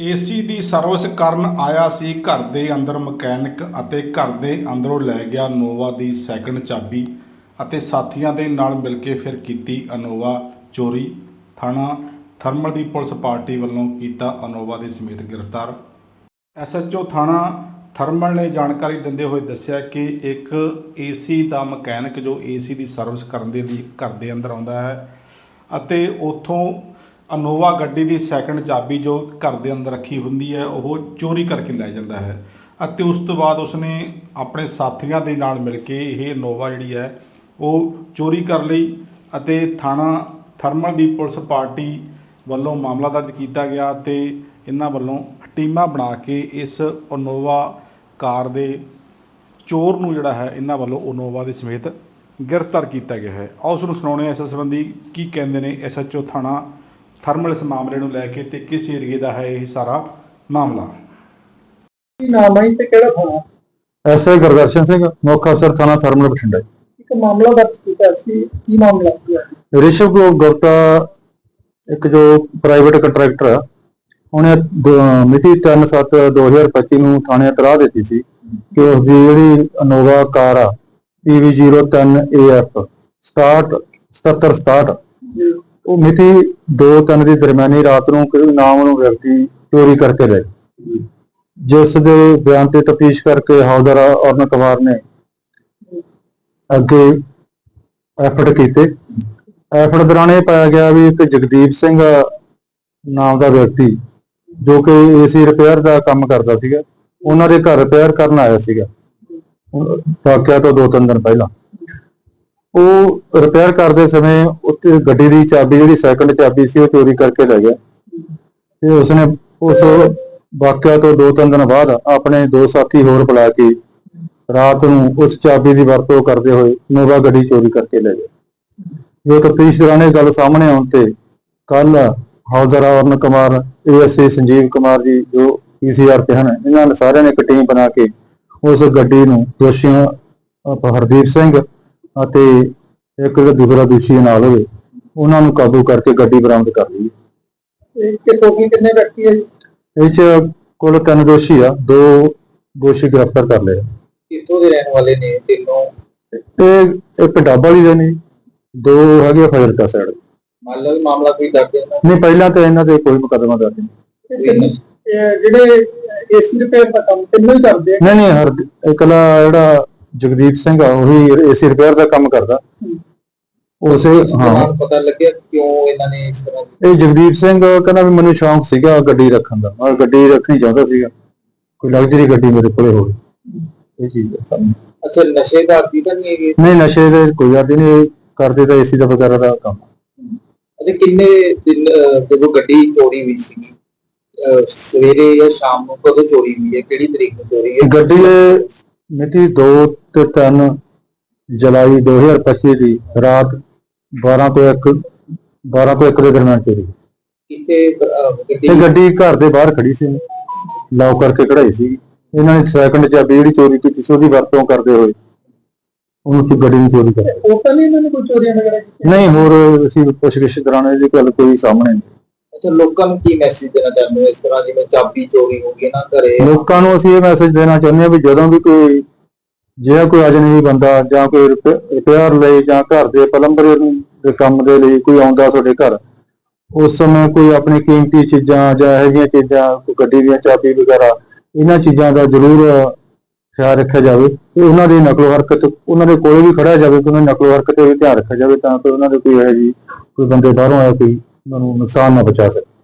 AC ਦੀ service ਕਰਨ ਆਇਆ ਸੀ, ਘਰ ਦੇ ਅੰਦਰ ਮਕੈਨਿਕ ਅਤੇ ਘਰ ਦੇ ਅੰਦਰੋਂ ਲੈ ਗਿਆ ਨੋਵਾ ਦੀ ਸੈਕੰਡ ਚਾਬੀ ਅਤੇ ਸਾਥੀਆਂ ਦੇ ਨਾਲ ਮਿਲ ਕੇ ਫਿਰ ਕੀਤੀ ਅਨੋਵਾ ਚੋਰੀ। ਥਾਣਾ ਥਰਮਲ ਦੀ ਪੁਲਿਸ ਪਾਰਟੀ ਵੱਲੋਂ ਕੀਤਾ ਅਨੋਵਾ ਦੇ ਸਮੇਤ ਗ੍ਰਿਫਤਾਰ। ਐਸਐਚਓ ਥਾਣਾ ਥਰਮਲ ਨੇ ਜਾਣਕਾਰੀ ਦਿੰਦੇ ਹੋਏ ਦੱਸਿਆ ਕਿ ਇੱਕ ਏਸੀ ਦਾ ਮਕੈਨਿਕ ਜੋ ਏਸੀ ਦੀ ਸਰਵਿਸ ਕਰਨ ਦੇ ਲਈ ਘਰ ਦੇ ਅੰਦਰ ਆਉਂਦਾ ਹੈ ਅਤੇ ਉਥੋਂ ਅਨੋਵਾ ਗੱਡੀ ਦੀ ਸੈਕੰਡ ਚਾਬੀ ਜੋ ਘਰ ਦੇ ਅੰਦਰ ਰੱਖੀ ਹੁੰਦੀ ਹੈ, ਉਹ ਚੋਰੀ ਕਰਕੇ ਲੈ ਜਾਂਦਾ ਹੈ ਅਤੇ ਉਸ ਤੋਂ ਬਾਅਦ ਉਸਨੇ ਆਪਣੇ ਸਾਥੀਆਂ ਦੇ ਨਾਲ ਮਿਲ ਕੇ ਇਹ ਅਨੋਵਾ ਜਿਹੜੀ ਹੈ, ਉਹ ਚੋਰੀ ਕਰ ਲਈ ਅਤੇ ਥਾਣਾ ਥਰਮਲ ਦੀ ਪੁਲਿਸ ਪਾਰਟੀ ਵੱਲੋਂ ਮਾਮਲਾ ਦਰਜ ਕੀਤਾ ਗਿਆ ਤੇ ਇਹਨਾਂ ਵੱਲੋਂ ਟੀਮਾਂ ਬਣਾ ਕੇ ਇਸ ਅਨੋਵਾ ਕਾਰ ਦੇ ਚੋਰ ਨੂੰ ਜਿਹੜਾ ਹੈ, ਇਹਨਾਂ ਵੱਲੋਂ ਅਨੋਵਾ ਦੇ ਸਮੇਤ ਗ੍ਰਿਫਤਾਰ ਕੀਤਾ ਗਿਆ ਹੈ। ਆਓ ਉਸ ਨੂੰ ਸੁਣਾਉਣੇ ਆ ਇਸ ਸੰਬੰਧੀ ਕੀ ਕਹਿੰਦੇ ਨੇ ਐਸਐਚਓ ਥਾਣਾ ਥਰਮਲ ਇਸ ਮਾਮਲੇ ਨੂੰ ਲੈ ਕੇ ਤੇ ਕਿਸ ਏਰੀਏ ਦਾ ਹੈ ਇਹ ਸਾਰਾ ਮਾਮਲਾ? ਕੀ ਨਾਮ ਹੈ ਤੇ ਕਿਹੜਾ ਥਾਣਾ? ਐਸਆਈ ਗੁਰਦਰਸ਼ਨ ਸਿੰਘ ਮੁੱਖ ਅਫਸਰ ਥਾਣਾ ਥਰਮਲ ਬਠਿੰਡਾ। ਇੱਕ ਮਾਮਲਾ ਦਰਜ ਕੀਤਾ ਸੀ ਕੀ ਮਾਮਲਾ ਸੀ ਰਿਸ਼ਵ ਗੁਪਤਾ ਇੱਕ ਜੋ ਪ੍ਰਾਈਵੇਟ ਕੰਟਰੈਕਟਰ ਆ ਉਹਨੇ ਮਿਤੀ 3/7/2025 ਨੂੰ ਥਾਣੇ ਇਤਲਾਹ ਦਿੱਤੀ ਸੀ ਕਿ ਉਸ ਦੀ ਜਿਹੜੀ ਅਨੋਵਾ ਕਾਰ ਆ PV03 AF 67 7767 ਉਹ ਮਿਤੀ 2-3 ਦੀ ਦਰਮਿਆਨੀ ਰਾਤ ਨੂੰ ਕਿਸੇ ਨਾਮ ਨੂੰ ਵਿਅਕਤੀ ਚੋਰੀ ਕਰਕੇ ਲੈ ਜਿਸ ਦੇ ਬਿਆਨ ਤੇ ਤਫਤੀਸ਼ ਕਰਕੇ ਹੌਲਦਾਰ ਅਰਨ ਕੁਮਾਰ ਨੇ ਅੱਗੇ ਐਫਰਟ ਕੀਤੇ। ਐਫਰਟ ਦੌਰਾਨ ਇਹ ਪਾਇਆ ਗਿਆ ਵੀ ਇੱਕ ਜਗਦੀਪ ਸਿੰਘ ਨਾਮ ਦਾ ਵਿਅਕਤੀ ਜੋ ਕਿ ਏਸੀ ਰਿਪੇਅਰ ਦਾ ਕੰਮ ਕਰਦਾ ਸੀਗਾ, ਉਹਨਾਂ ਦੇ ਘਰ ਰਿਪੇਅਰ ਕਰਨ ਆਇਆ ਸੀਗਾ। ਵਾਕਿਆ ਤੋਂ ਦੋ ਤਿੰਨ ਦਿਨ ਪਹਿਲਾਂ। ਉਹ ਰਿਪੇਅਰ ਕਰਦੇ ਸਮੇਂ ਉੱਤੇ ਗੱਡੀ ਦੀ ਚਾਬੀ, ਜਿਹੜੀ ਸਾਈਕਲ ਚਾਬੀ ਸੀ, ਉਹ ਚੋਰੀ ਕਰਕੇ ਲੈ ਗਿਆ। ਤੇ ਉਸਨੇ ਉਸ ਵਾਕਿਆ ਤੋਂ ਦੋ ਤਿੰਨ ਦਿਨ ਬਾਅਦ ਆਪਣੇ ਦੋ ਸਾਥੀ ਹੋਰ ਬੁਲਾ ਕੇ ਰਾਤ ਨੂੰ ਉਸ ਚਾਬੀ ਦੀ ਵਰਤੋਂ ਕਰਦੇ ਹੋਏ ਨੋਵਾ ਗੱਡੀ ਚੋਰੀ ਕਰਕੇ ਲੈ ਗਏ। ਜੋ ਤਫਤੀਸ਼ ਦੌਰਾਨ ਇਹ ਗੱਲ ਸਾਹਮਣੇ ਆਉਣ ਤੇ ਕੱਲ ਹੌਲਦਾਰ ਅਰਨ ਕੁਮਾਰ ਏਐਸਏ ਸੰਜੀਵ ਕੁਮਾਰ ਜੀ, ਜੋ ਪੀਸੀਆਰ ਤੇ ਹਨ, ਇਹਨਾਂ ਨੇ ਸਾਰਿਆਂ ਨੇ ਇੱਕ ਟੀਮ ਬਣਾ ਕੇ ਉਸ ਗੱਡੀ ਨੂੰ ਦੋਸ਼ੀਆਂ ਹਰਦੀਪ ਸਿੰਘ ਅਤੇ ਇੱਕ ਜਿਹੜਾ ਦੂਸਰਾ ਦੋਸ਼ੀ ਨਾਲ ਹੋਵੇ ਉਹਨਾਂ ਨੂੰ ਕਾਬੂ ਕਰਕੇ ਗੱਡੀ ਬਰਾਮਦ ਕਰ ਲਈ। ਕਿ ਟੋਟਲ ਕਿੰਨੇ ਵਿਅਕਤੀ ਹੈ ਜੀ? ਇਹ ਚ ਕੁੱਲ ਤਿੰਨ ਦੋਸ਼ੀ ਆ ਦੋ ਦੋਸ਼ੀ ਗ੍ਰਿਫਤਾਰ ਕਰ ਲਏ ਕਿੱਥੋਂ ਦੇ ਰਹਿਣ ਵਾਲੇ ਨੇ ਤਿੰਨੋਂ ਇਹ ਇੱਕ ਡੱਬ ਵਾਲੀ ਦੇ ਨੇ ਦੋ ਹੈਗੇ ਫਾਜ਼ਿਲਕਾ ਸਾਈਡ ਮੰਨ ਲਓ ਵੀ ਮਾਮਲਾ ਕੋਈ ਦਰਜ ਨਹੀਂ ਪਹਿਲਾਂ ਤਾਂ ਇਹਨਾਂ ਤੇ ਕੋਈ ਮੁਕੱਦਮਾ ਦਰਜ ਨਹੀਂ ਜਿਹੜੇ ਏਸੀ ਰਿਪੇਅਰ ਦਾ ਕੰਮ ਤਿੰਨੋਂ ਹੀ ਕਰਦੇ ਨਹੀਂ ਨਹੀਂ ਹਰ ਇਕਲਾ ਜਿਹੜਾ ਜਗਦੀਪ ਸਿੰਘ ਆ ਉਹੀ ਏਸੀ ਰਿਪੇਅਰ ਦਾ ਕੰਮ ਕਰਦਾ। ਉਸੇ ਹਾਂ। ਪਤਾ ਲੱਗਿਆ ਕਿਉਂ ਇਹਨਾਂ ਨੇ ਇਸ ਤਰ੍ਹਾਂ ਇਹ ਜਗਦੀਪ ਸਿੰਘ ਕਹਿੰਦਾ ਵੀ ਮੈਨੂੰ ਸ਼ੌਂਕ ਸੀਗਾ ਗੱਡੀ ਰੱਖਣ ਦਾ। ਮੈਂ ਗੱਡੀ ਰੱਖਣੀ ਚਾਹੁੰਦਾ ਸੀਗਾ। ਕੋਈ ਲਗਜ਼ਰੀ ਗੱਡੀ ਮੇਰੇ ਕੋਲੇ ਹੋਵੇ। ਇਹ ਚੀਜ਼ ਹੈ ਸਾਨੂੰ ਅੱਛਾ ਨਸ਼ੇ ਦਾ ਆਦੀ ਤਾਂ ਨਹੀਂ ਹੈਗੇ? ਨਹੀਂ ਨਸ਼ੇ ਦੇ ਕੋਈ ਆਦੀ ਨਹੀਂ। ਇਹ ਕਰਦੇ ਤਾਂ ਏਸੀ ਦਾ ਵਗੈਰਾ ਦਾ ਕੰਮ। ਅੱਛਾ ਕਿੰਨੇ ਦਿਨ ਅਹ, ਜਦੋਂ ਗੱਡੀ ਚੋਰੀ ਹੋਈ ਸੀ ਸਵੇਰੇ ਜਾਂ ਸ਼ਾਮ ਨੂੰ ਕਦੋਂ ਚੋਰੀ ਹੋਈ ਹੈ? ਕਿਹੜੀ ਤਰੀਕ ਨੂੰ ਚੋਰੀ ਹੈ? ਗੱਡੀ ਇਹ ਮਿਤੀ 2 ਤੇ 3 ਜੁਲਾਈ 2025 ਦੀ ਰਾਤ 12 ਤੋਂ 1 12 ਤੋਂ 1 ਦੇ ਦਰਮਿਆਨ ਚੋਰੀ। ਕਿਤੇ ਅਹ, ਗੱਡੀ? ਘਰ ਦੇ ਬਾਹਰ ਖੜੀ ਸੀ। ਲੌਕ ਕਰਕੇ ਕਢਾਈ ਸੀ। ਇਹਨਾਂ ਨੇ ਸੈਕੰਡ ਚਾਬੀ ਜਿਹੜੀ ਚੋਰੀ ਕੀਤੀ ਸੀ ਉਹਦੀ ਵਰਤੋਂ ਕਰਦੇ ਹੋਏ। ਉਹਨੂੰ ਚ ਗੱਡੀ ਨੂੰ ਚੋਰੀ ਕਰ ਲਿਆ। ਟੋਟਲ ਹੀ ਇਹਨਾਂ ਨੇ ਕੋਈ ਚੋਰੀਆਂ ਵਗੈਰਾ ਨਹੀਂ ਹੋਰ ਅਸੀਂ ਪੁੱਛਗਿੱਛ ਦੌਰਾਨ ਇਹਦੀ ਗੱਲ ਕੋਈ ਸਾਹਮਣੇ ਨਹੀਂ। ਅੱਛਾ, ਲੋਕਾਂ ਨੂੰ ਕੀ ਮੈਸੇਜ ਦੇਣਾ ਚਾਹੁੰਦੇ ਹੋ ਇਸ ਤਰ੍ਹਾਂ ਜਿਵੇਂ ਚਾਬੀ ਚੋਰੀ ਹੋ ਗਈ ਨਾ ਘਰੇ? ਲੋਕਾਂ ਨੂੰ ਅਸੀਂ ਇਹ ਮੈਸੇਜ ਦੇਣਾ ਚਾਹੁੰਦੇ ਹਾਂ ਵੀ ਜਦੋਂ ਵੀ ਕੋਈ ਜਿਹੜਾ ਕੋਈ ਅਜਨਬੀ ਬੰਦਾ ਜਾਂ ਕੋਈ ਰਿਪੇਅਰ ਲਈ ਜਾਂ ਘਰ ਦੇ ਪਲੰਬਰ ਦੇ ਕੰਮ ਦੇ ਲਈ ਕੋਈ ਆਉਂਦਾ ਤੁਹਾਡੇ ਘਰ, ਉਸ ਸਮੇਂ ਕੋਈ ਆਪਣੀ ਕੀਮਤੀ ਚੀਜ਼ਾਂ ਜਾਂ ਇਹੋ ਜਿਹੀਆਂ ਚੀਜ਼ਾਂ, ਕੋਈ ਗੱਡੀ ਦੀਆਂ ਚਾਬੀ ਵਗੈਰਾ, ਇਹਨਾਂ ਚੀਜ਼ਾਂ ਦਾ ਜ਼ਰੂਰ ਖਿਆਲ ਰੱਖਿਆ ਜਾਵੇ ਤੇ ਉਹਨਾਂ ਦੀ ਨਕਲੋ ਹਰਕਤ, ਉਹਨਾਂ ਦੇ ਕੋਲ ਵੀ ਖੜਿਆ ਜਾਵੇ ਕਿ ਉਹਨਾਂ ਦੀ ਨਕਲੋ ਹਰਕਤ ਤੇ ਵੀ ਧਿਆਨ ਰੱਖਿਆ ਜਾਵੇ ਤਾਂ ਕਿ ਉਹਨਾਂ ਦੇ ਕੋਈ ਇਹੋ ਜਿਹੀ ਕੋਈ ਬੰਦੇ ਬਾਹਰੋਂ ਆਇਆ ਕੋਈ ਉਹਨਾਂ ਨੂੰ ਨੁਕਸਾਨ ਨਾ ਪਹੁੰਚਾ ਸਕੇ